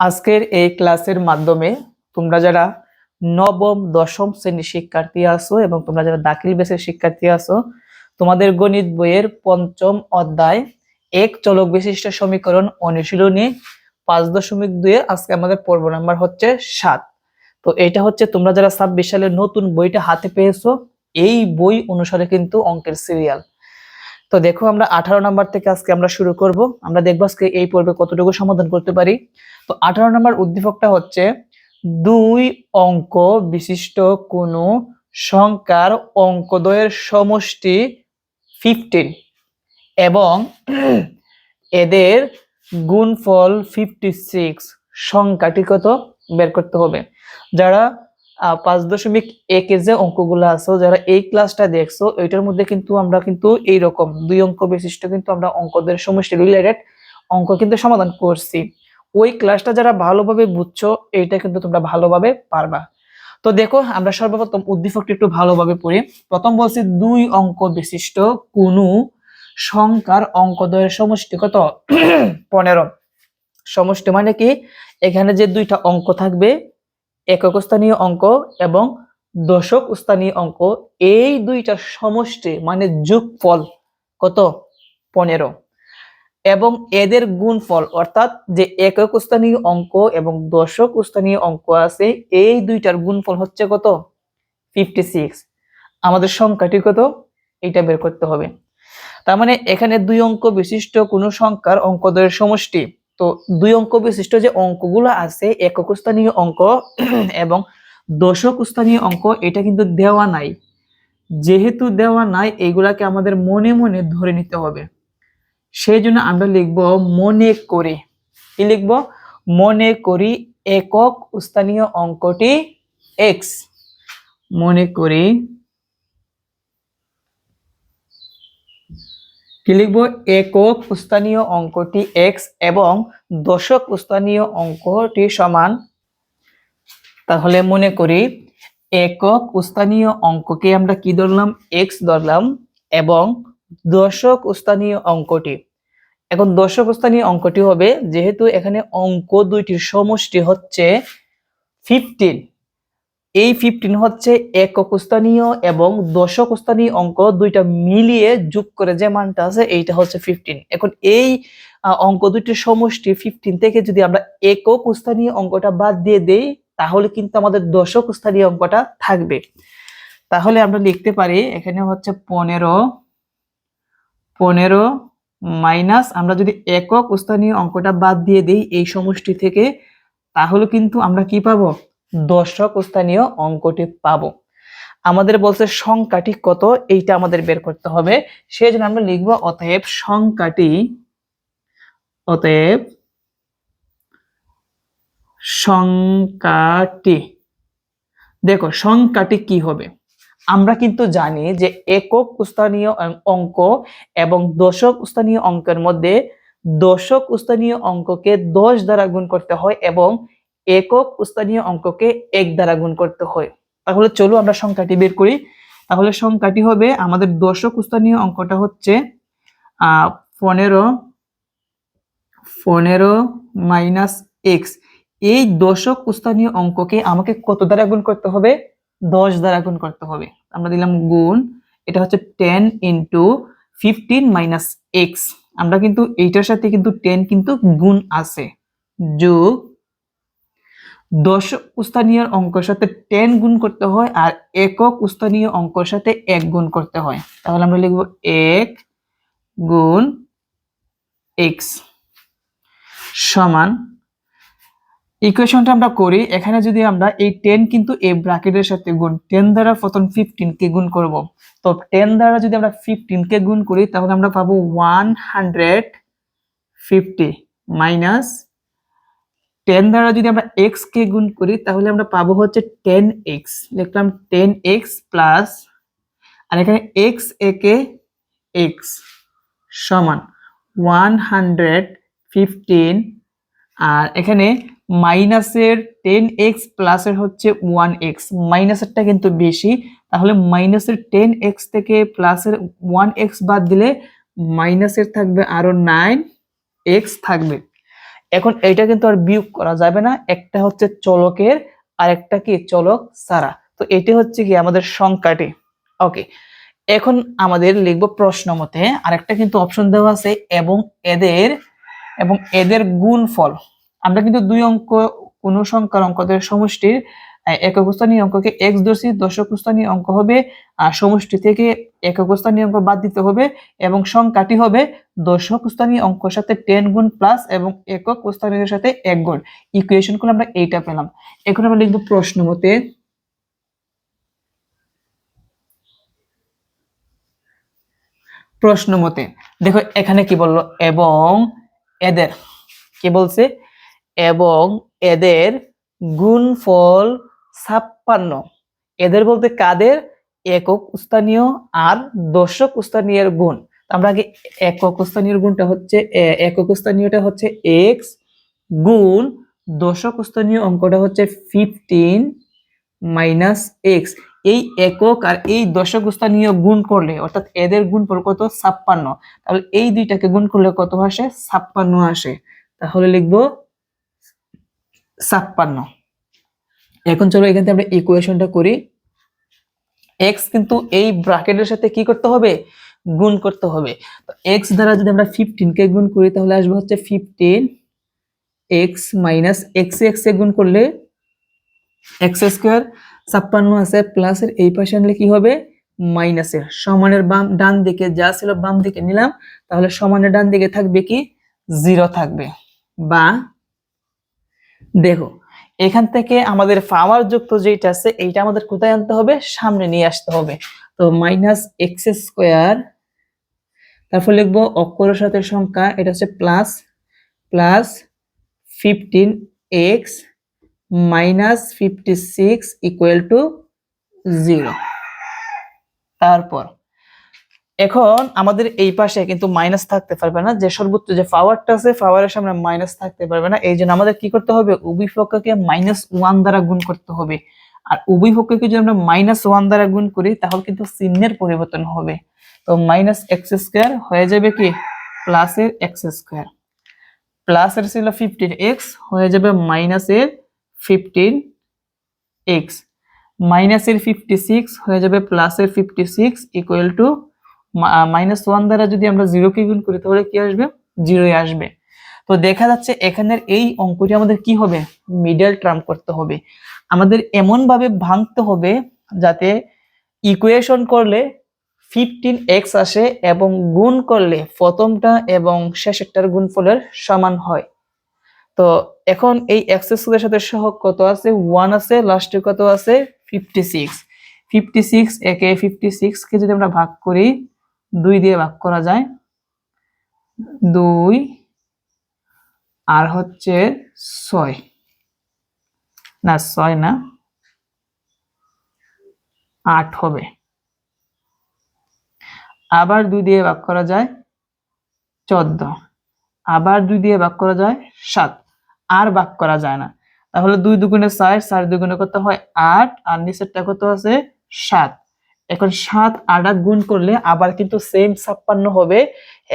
আজকের এই ক্লাসের মাধ্যমে তোমরা যারা নবম, দশম শ্রেণির শিক্ষার্থী আছো এবং তোমরা যারা দাখিল বেসের শিক্ষার্থী আছো, তোমাদের গণিত বইয়ের পঞ্চম অধ্যায় এক চলক বিশিষ্ট সমীকরণ অনুশীলনী পাঁচ দশমিক দুয়ে আজকে আমাদের পর্ব নাম্বার হচ্ছে সাত। তো এটা হচ্ছে তোমরা যারা ছাব্বিশ সালের নতুন বইটা হাতে পেয়েছ, এই বই অনুসারে কিন্তু অঙ্কের সিরিয়াল তো দেখো আমরা আঠারো নাম্বার থেকে আজকে আমরা শুরু করব। আমরা দেখব আজকে এই পর্বে কতটুকু সমাধান করতে পারি। তো আঠারো নম্বর উদ্দীপকটা হচ্ছে, দুই অঙ্ক বিশিষ্ট কোনো সংখ্যার অঙ্কদ্বয়ের সমষ্টি ফিফটিন এবং এদের গুণফল ফিফটি সিক্স সংখ্যাটি কত? বের করতে হবে। যারা পাঁচ দশমিক একের যে অঙ্কগুলো আছে, যারা এই ক্লাসটা দেখছ, ওইটার মধ্যে কিন্তু আমরা কিন্তু এইরকম দুই অঙ্ক বিশিষ্ট কিন্তু আমরা অঙ্কদের সমষ্টি রিলেটেড অঙ্ক কিন্তু সমাধান করছি। ওই ক্লাসটা যারা ভালোভাবে বুঝছ, এইটা কিন্তু তোমরা ভালোভাবে পারবা। তো দেখো, আমরা সর্বপ্রথম উদ্দীপকটি একটু ভালোভাবে পড়ি। প্রথম বলছি, দুই অঙ্ক বিশিষ্ট কোনো সংখ্যার অঙ্কদ্বয়ের সমষ্টি কত? পনেরো। সমষ্টি মানে কি? এখানে যে দুইটা অঙ্ক থাকবে একক স্থানীয় অঙ্ক এবং দশক স্থানীয় অঙ্ক, এই দুইটা সমষ্টি মানে যোগফল কত? পনেরো। এবং এদের গুণফল, অর্থাৎ যে একক স্থানীয় অঙ্ক এবং দশক স্থানীয় অঙ্ক আছে, এই দুইটার গুণফল হচ্ছে কত? ফিফটি সিক্স আমাদের সংখ্যাটি কত? এটা বের করতে হবে। তার মানে এখানে দুই অঙ্ক বিশিষ্ট কোনো সংখ্যার অঙ্কদ্বয়ের সমষ্টি। তো দুই অঙ্ক বিশিষ্ট যে অঙ্কগুলো আছে একক স্থানীয় অঙ্ক এবং দশক স্থানীয় অঙ্ক, এটা কিন্তু দেওয়া নাই। যেহেতু দেওয়া নাই, এগুলাকে আমাদের মনে মনে ধরে নিতে হবে। সেই জন্য আমরা লিখব মনে করি। কি লিখব? মনে করি একক স্থানীয় অঙ্কটি এক্স মনে করি কি লিখব? একক স্থানীয় অঙ্কটি এক্স এবং দশক স্থানীয় অঙ্কটি সমান। তাহলে মনে করি, একক স্থানীয় অঙ্ককে আমরা কি ধরলাম? এক্স ধরলাম এবং দশক স্থানীয় অঙ্কটি। এখন দশক স্থানীয় অঙ্কটি হবে, যেহেতু এখানে অঙ্ক দুইটির সমষ্টি হচ্ছে ফিফটিন এই ফিফটিন হচ্ছে একক স্থানীয় এবং দশক স্থানীয় অঙ্ক দুইটা মিলিয়ে যোগ করে যে মানটা আছে, এইটা হচ্ছে ফিফটিন এখন এই অঙ্ক দুইটির সমষ্টি ফিফটিন থেকে যদি আমরা একক স্থানীয় অঙ্কটা বাদ দিয়ে দেই, তাহলে কিন্তু আমাদের দশক স্থানীয় অঙ্কটা থাকবে। তাহলে আমরা লিখতে পারি, এখানে হচ্ছে পনেরো পনেরো মাইনাস, আমরা যদি একক স্থানীয় অঙ্কটা বাদ দিয়ে দিই এই সমষ্টি থেকে, তাহলে কিন্তু আমরা কি পাবো? দশক স্থানীয় অঙ্কটি পাবো। আমাদের বলছে সংখ্যাটি কত? এইটা আমাদের বের করতে হবে। সেই জন্য আমরা লিখব অতএব সংখ্যাটি অতএব সংখ্যাটি। দেখো, সংখ্যাটি কি হবে? আমরা কিন্তু জানি যে একক স্থানীয় অঙ্ক এবং দশক স্থানীয় অঙ্কের মধ্যে দশক স্থানীয় অঙ্ককে দশ দ্বারা গুণ করতে হয় এবং একক স্থানীয় অঙ্ককে এক দ্বারা গুণ করতে হয়। তাহলে চলো আমরা সংখ্যাটি বের করি। তাহলে সংখ্যাটি হবে আমাদের দশক স্থানীয় অঙ্কটা হচ্ছে পনেরো পনেরো মাইনাস এক্স। এই দশক স্থানীয় অঙ্ককে আমাকে কত দ্বারা গুণ করতে হবে? দশ দ্বারা গুণ করতে হবে। আমরা দিলাম গুণ, এটা হচ্ছে ten into fifteen minus X. আমরা কিন্তু এইটার সাথে কিন্তু টেন কিন্তু গুণ আছে। যোগ দশ স্থানীয় অঙ্কের সাথে টেন গুণ করতে হয় আর একক স্থানীয় অঙ্কের সাথে এক গুণ করতে হয়। তাহলে আমরা লিখব এক গুণ এক্স সমান ইকুয়েশনটা আমরা করি। এখানে যদি আমরা এই টেন কিন্তু এই ব্র্যাকেটের সাথে গুণ টেন দ্বারা প্রথম ফিফটিন কে গুণ করব। তো টেন দ্বারা যদি আমরা ফিফটিন কে গুণ করি, তাহলে আমরা পাবো one hundred fifty minus ten দ্বারা যদি আমরা এক্স কে গুণ করি, তাহলে আমরা পাবো হচ্ছে টেন এক্স লিখলাম টেন এক্স প্লাস আর এখানে এক্স একে এক্স সমান ওয়ান হান্ড্রেড ফিফটিন আর এখানে মাইনাসের টেন এক্স প্লাসের হচ্ছে ওয়ান এক্স মাইনাসেরটা কিন্তু বেশি, তাহলে মাইনাসের টেন এক্স থেকে প্লাসের ওয়ান এক্স বাদ দিলে মাইনাসের থাকবে আরও নাইন এক্স থাকবে। এখন এইটা কিন্তু আর বিয়োগ করা যাবে না, একটা হচ্ছে চলকের আর একটা কি চলক সারা। তো এটি হচ্ছে কি আমাদের সংখ্যাটি। ওকে এখন আমাদের লিখব প্রশ্ন মতে আরেকটা কিন্তু অপশন দেওয়া আছে এবং এদের এবং এদের গুণফল। আমরা কিন্তু দুই অঙ্ক, কোন সংখ্যার অঙ্কদের সমষ্টির একক স্থানীয় অঙ্ককে এক্স ধরছি দশক অঙ্ক হবে, আর সমষ্টি থেকে একক স্থানীয় অঙ্ক বাদ দিতে হবে এবং সংখ্যাটি হবে দশক অঙ্কের সাথে টেন গুণ প্লাস এবং একক স্থানীয় সাথে এক গুণ। ইকুয়েশন করে আমরা এইটা পেলাম। এখন আমরা লিখব প্রশ্ন মতে প্রশ্ন মতে, দেখো এখানে কি বলল? এবং এদের, কি বলছে? এবং এদের গুণফল ছাপ্পান্ন। এদের বলতে কাদের? একক স্থানীয় আর দশক স্থানীয় গুণ। আমরা আগে একক স্থানীয় গুণটা হচ্ছে একক স্থানীয়টা হচ্ছে এক্স গুণ দশক স্থানীয় অঙ্কটা হচ্ছে ফিফটিন মাইনাস এক্স এই একক আর এই দশক স্থানীয় গুণ করলে, অর্থাৎ এদের গুণ পর কত? ছাপ্পান্ন। তাহলে এই দুইটাকে গুণ করলে কত আসে? ছাপ্পান্ন আসে। তাহলে লিখব ছাপ্পান্ন। এখন চলো এখান থেকে আমরা ইকুয়েশনটা করি। এক্স কিন্তু এই ব্র্যাকেটের সাথে কি করতে হবে? গুণ করতে হবে। তো এক্স দ্বারা যদি আমরা ফিফটিন কে গুণ করি, তাহলে আসবে হচ্ছে fifteen X minus X X এ গুণ করলে এক্স স্কোয়ার ছাপ্পান্ন আছে প্লাসের এই পাশে আনলে কি হবে? মাইনাসের সমানের বাম, ডান দিকে যা ছিল বাম দিকে নিলাম, তাহলে সমানের ডান দিকে থাকবে কি? জিরো থাকবে। বা দেখো এখান থেকে আমাদের পাওয়ার যুক্ত যেটা আছে, এইটা আমাদের কোথায় আনতে হবে? সামনে নিয়ে আসতে হবে। তো মাইনাস এক্স স্কোয়ার তারপর লিখব অক্ষরের সাথে সংখ্যা, এটা হচ্ছে plus plus fifteen X minus fifty six equal to zero তারপর এখন আমাদের এই পাশে কিন্তু মাইনাস থাকতে পারবে না, যে সর্বোচ্চ যে পাওয়ারটা আছে পাওয়ারের সামনে মাইনাস থাকতে পারবে না। এই জন্য আমাদের কি করতে হবে? উভয় পক্ষকে মাইনাস ওয়ান দ্বারা গুণ করতে হবে। আর উভয় পক্ষকে যদি আমরা মাইনাস ওয়ান দ্বারা গুণ করি, তাহলে কিন্তু চিহ্নের পরিবর্তন হবে। তো মাইনাস এক্স স্কোয়ার হয়ে যাবে কি? প্লাসের এক্স স্কোয়ার প্লাসের ছিল ফিফটিন এক্স হয়ে যাবে মাইনাসের ফিফটিন এক্স মাইনাসের ফিফটি সিক্স হয়ে যাবে প্লাসের fifty six equal to minus one দ্বারা যদি আমরা জিরোকে গুণ করি, তাহলে কি আসবে? জিরোই আসবে। তো দেখা যাচ্ছে এখানের এই অঙ্কটি আমাদের কি হবে? মিডল টার্ম করতে হবে। আমাদের এমন ভাবে ভাঙতে হবে যাতে ইকুয়েশন করলে ফিফটিন এক্স আসে এবং গুণ করলে প্রথমটা এবং শেষেরটার গুণফলের সমান হয়। তো এখন এই এক্স সাথে সহ কত আছে? ওয়ান আছে লাস্টে কত আছে? ফিফটি সিক্স ফিফটি সিক্স একে ফিফটি সিক্স কে যদি আমরা ভাগ করি দুই দিয়ে ভাগ করা যায়। দুই আর হচ্ছে ছয়। না ছয় না, আট হবে। আবার দুই দিয়ে ভাগ করা যায় চোদ্দ। আবার দুই দিয়ে ভাগ করা যায় সাত। আর ভাগ করা যায় না। তাহলে দুই দুগুণে ছয়, চার দুগুণে কত হয় আট? আর নিচেরটা কত আছে? সাত। এখন সাত আট গুণ করলে আবার কিন্তু সেম ছাপ্পান্ন হবে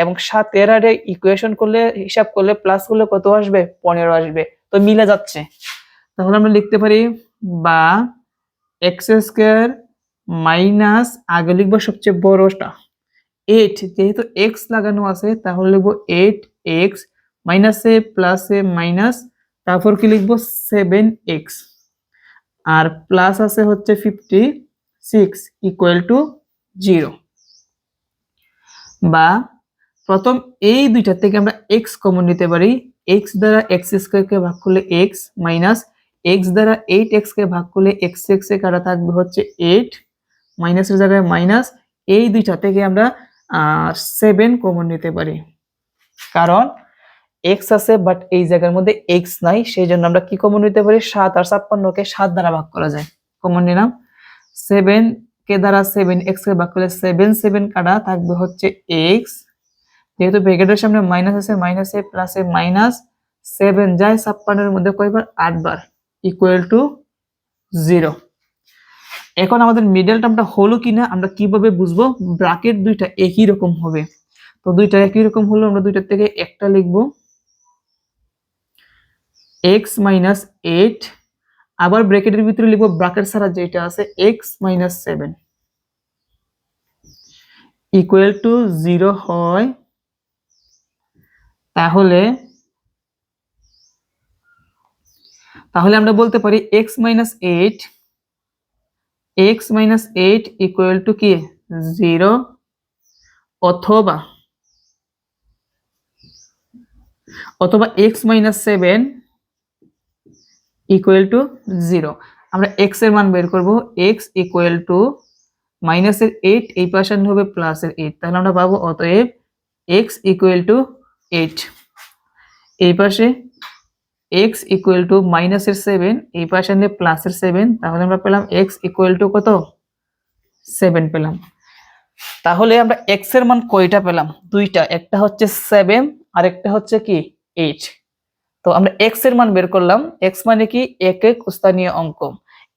এবং সাত এর আরে ইকুয়েশন করলে, হিসাব করলে প্লাস করলে কত আসবে? পনেরো আসবে। তো মিলে যাচ্ছে। তাহলে আমরা লিখতে পারি বা এক্স স্কোয়ার মাইনাস আগে লিখব সবচেয়ে বড়টা। এইট যেহেতু এক্স লাগানো আছে, তাহলে লিখব এইট এক্স মাইনাসে প্লাসে মাইনাস তারপর কি লিখব? সেভেন এক্স আর প্লাস আছে হচ্ছে fifty six equal to zero বা প্রথম এই দুইটা থেকে আমরা এক্স কমন নিতে পারি। এক্স দ্বারা এক্স স্কোয়ারকে ভাগ করলে এক্স মাইনাস এক্স দ্বারা এইট এক্স কে ভাগ করলে এক্স এক্স কাটা থাকবে হচ্ছে এইট মাইনাসের জায়গায় মাইনাস এই দুইটা থেকে আমরা সেভেন কমন নিতে পারি। কারণ এক্স আছে বাট এই জায়গার মধ্যে এক্স নাই, সেই জন্য আমরা কি কমন নিতে পারি? সাত আর ছাপ্পান্নকে সাত দ্বারা ভাগ করা যায়। কমন নিলাম। সেভেন, কে দ্বারা সেভেন এক্স কে ভাগ করলে সেভেন সেভেন কাটা থাকবে হচ্ছে এক্স যেহেতু ব্র্যাকেটের সামনে মাইনাস আছে মাইনাসে প্লাসে মাইনাস সেভেন যায় ছাপ্পান্নের মধ্যে কয়বার? আটবার। ইকুয়াল টু জিরো এখন আমাদের মিডল টার্মটা হলো কিনা আমরা কীভাবে বুঝব? ব্র্যাকেট দুইটা একই রকম হবে। তো দুইটা একই রকম হলো, আমরা দুইটার থেকে একটা লিখব। এক্স মাইনাস এইট আবার ব্র্যাকেটের ভিতরে লিখব ব্র্যাকেট ছাড়া যেটা আছে X minus seven equal to zero হয়, তাহলে তাহলে আমরা বলতে পারি X minus eight X minus eight equal to কি? জিরো অথবা অথবা X minus seven equal to zero আমরা এক্সের মান বের করব এক্স ইকুয়াল টু মাইনাসের এইট এই পাশে হবে প্লাসের এইট তাহলে আমরা পাবো অতএব এক্স ইকুয়াল টু এইট এই পাশে এক্স ইকুয়াল টু মাইনাসের সেভেন এই পাশে আনলে প্লাসের সেভেন তাহলে আমরা পেলাম এক্স ইকুয়াল টু কত? সেভেন পেলাম। তাহলে আমরা এক্সের মান কয়টা পেলাম? দুইটা। একটা হচ্ছে সেভেন আর একটা হচ্ছে কি? এইট তো আমরা এক্সের মান বের করলাম এক্স মানে কি? এক এক স্থানীয় অঙ্ক।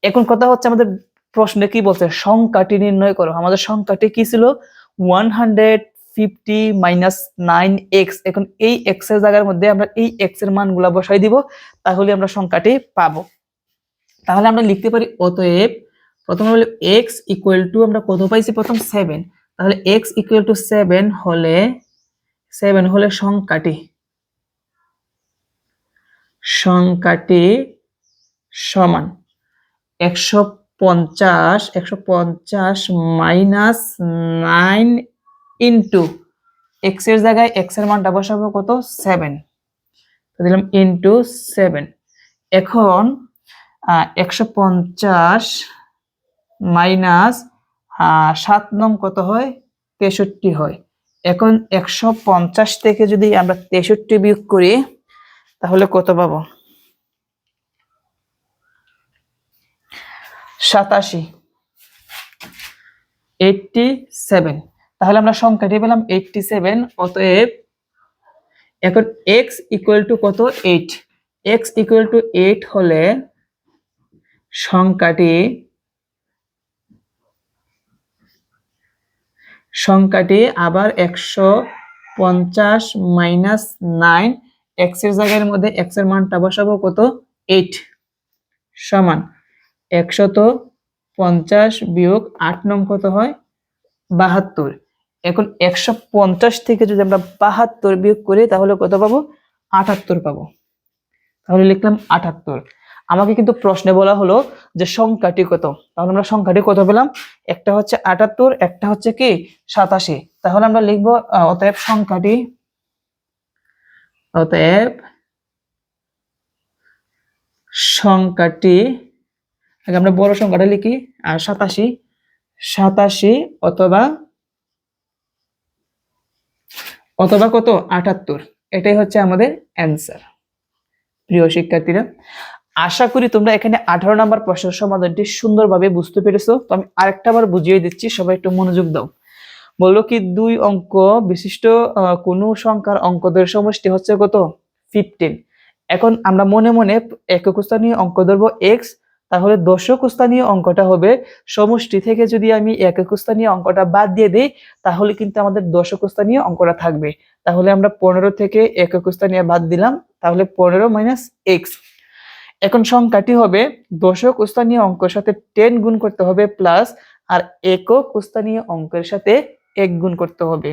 এখন কথা হচ্ছে আমাদের প্রশ্নে কি বলছে? সংখ্যাটি নির্ণয় করো। আমাদের সংখ্যাটি কি ছিল? One hundred fifty minus nine X এখন এই এক্সের জায়গার মধ্যে আমরা এই এক্সের মানগুলা বসাই দিব, তাহলে আমরা সংখ্যাটি পাবো। তাহলে আমরা লিখতে পারি, অতএব প্রথমে হলো এক্স ইকুয়াল টু আমরা কত পাইছি? প্রথম সেভেন তাহলে এক্স ইকুয়াল টু সেভেন হলে সেভেন হলে সংখ্যাটি সংখ্যাটি সমান। একশো পঞ্চাশ একশো পঞ্চাশ মাইনাস নাইন ইন্টু এক্সের জায়গায় এক্সের মানটা বসাবো কত? সেভেন। দিলাম ইন্টু সেভেন। এখন একশো পঞ্চাশ মাইনাস সাত নং কত হয়? তেষট্টি হয়। এখন একশো পঞ্চাশ থেকে যদি আমরা তেষট্টি বিয়োগ করি তাহলে কত পাবো? সাতাশি। এইটটি সেভেন তাহলে আমরা সংখ্যাটি পেলাম এইটটি সেভেন অতএব এখন এক্স ইকুয়াল টু কত? Eight X equal to eight হলে সংখ্যাটি সংখ্যাটি আবার একশো পঞ্চাশ মাইনাস নাইন এক্সের জায়গার মধ্যে এক্সের মানটা বসাবো কত? এইট সমান একশত পঞ্চাশ বিয়োগ আট নং কত হয়? বাহাত্তর। এখন একশো পঞ্চাশ থেকে যদি আমরা বাহাত্তর বিয়োগ করি, তাহলে কত পাবো? আটাত্তর পাবো। তাহলে লিখলাম আটাত্তর। আমাকে কিন্তু প্রশ্নে বলা হলো যে সংখ্যাটি কত? তাহলে আমরা সংখ্যাটি কত পেলাম? একটা হচ্ছে আটাত্তর, একটা হচ্ছে কি? সাতাশি। তাহলে আমরা লিখব অতএব সংখ্যাটি অতএব সংখ্যাটি, আগে আমরা বড় সংখ্যাটা লিখি, আর সাতাশি সাতাশি অথবা অথবা কত? আটাত্তর। এটাই হচ্ছে আমাদের অ্যান্সার প্রিয় শিক্ষার্থীরা, আশা করি তোমরা এখানে আঠারো নম্বর প্রশ্নের সমাধানটি সুন্দরভাবে বুঝতে পেরেছ। তো আমি আরেকটা বার বুঝিয়ে দিচ্ছি, সবাই একটু মনোযোগ দাও। বলল কি, দুই অঙ্ক বিশিষ্ট কোনো সংখ্যার অঙ্কদের সমষ্টি হচ্ছে কত? ফিফটিন এখন আমরা মনে মনে একক স্থানীয় অঙ্ক ধরবো এক্স তাহলে দশক স্থানীয় অঙ্কটা হবে সমষ্টি থেকে যদি আমি একক স্থানীয় অঙ্কটা বাদ দিয়ে দিই, তাহলে কিন্তু আমাদের দশক স্থানীয় অঙ্কটা থাকবে। তাহলে আমরা পনেরো থেকে একক স্থানীয় বাদ দিলাম, তাহলে পনেরো মাইনাস এক্স এখন সংখ্যাটি হবে দশক স্থানীয় অঙ্কের সাথে টেন গুণ করতে হবে প্লাস আর একক স্থানীয় অঙ্কের সাথে এক গুণ করতে হবে।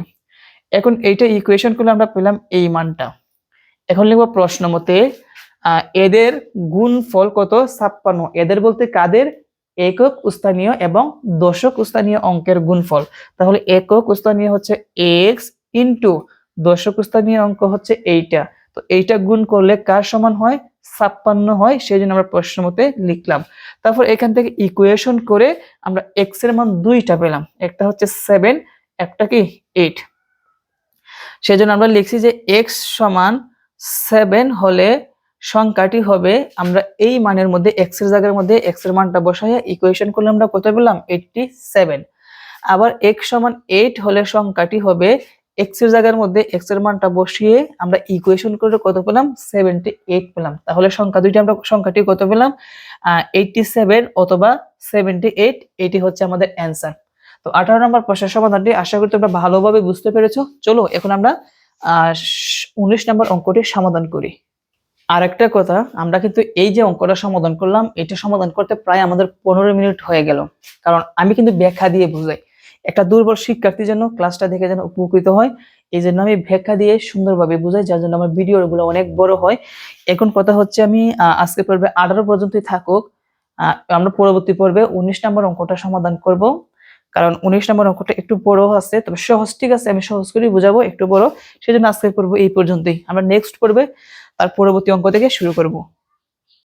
এখন এইটা ইকুয়েশন করলে আমরা পেলাম এই মানটা। এখন লিখব প্রশ্ন মতে এদের গুণফল কত? ছাপ্পান্ন। এদের বলতে কাদের? একক স্থানীয় এবং দশক স্থানীয় অঙ্কের গুণফল। তাহলে একক স্থানীয় হচ্ছে এক্স ইন্টু দশক স্থানীয় অঙ্ক হচ্ছে এইটা। তো এইটা গুণ করলে কার সমান হয়? ছাপ্পান্ন হয় সেই জন্য আমরা প্রশ্ন মতে লিখলাম। তারপর এখান থেকে ইকুয়েশন করে আমরা এক্সের মান দুইটা পেলাম। একটা হচ্ছে সেভেন একটা কি? এইট সেই জন্য আমরা লিখছি যে এক্স সমান সেভেন হলে সংখ্যাটি হবে আমরা এই মানের মধ্যে এক্সের জায়গার মধ্যে এক্সের মানটা বসাইয়া ইকুয়েশন করলে আমরা কত পেলাম? এইটটি সেভেন আবার এক্স সমান এইট হলে সংখ্যাটি হবে এক্সের জায়গার মধ্যে এক্সের মানটা বসিয়ে আমরা ইকুয়েশন করে কত পেলাম? সেভেন্টি এইট পেলাম। তাহলে সংখ্যা দুইটি আমরা সংখ্যাটি কত পেলাম? এইটটি সেভেন অথবা সেভেন্টি এইট এটি হচ্ছে আমাদের অ্যান্সার তো আঠারো নম্বর প্রশ্নের সমাধানটি আশা করি তোমরা ভালোভাবে বুঝতে পেরেছ। চলো এখন আমরা উনিশ নম্বর অঙ্কটি সমাধান করি। আর একটা কথা, আমরা কিন্তু এই যে অঙ্কটা সমাধান করলাম, এটা সমাধান করতে প্রায় আমাদের পনেরো মিনিট হয়ে গেল। কারণ আমি কিন্তু ব্যাখ্যা দিয়ে বুঝাই। একটা দুর্বল শিক্ষার্থীর জন্য ক্লাসটা দেখে যেন উপকৃত হয়, এই জন্য আমি ব্যাখ্যা দিয়ে সুন্দরভাবে বুঝাই, যার জন্য আমার ভিডিওগুলো অনেক বড় হয়। এখন কথা হচ্ছে আমি আজকে পর্বে আঠারো পর্যন্তই থাকুক। আমরা পরবর্তী পর্বে উনিশ নম্বর অঙ্কটা সমাধান করব। কারণ উনিশ নম্বর অঙ্কটা একটু বড় আছে, তবে সহজ ঠিক আছে, আমি সহজ করেই বুঝাবো একটু বড়। সেজন্য আজকে পর্ব এই পর্যন্তই। আমরা নেক্সট পড়বে তার পরবর্তী অঙ্ক থেকে শুরু করব।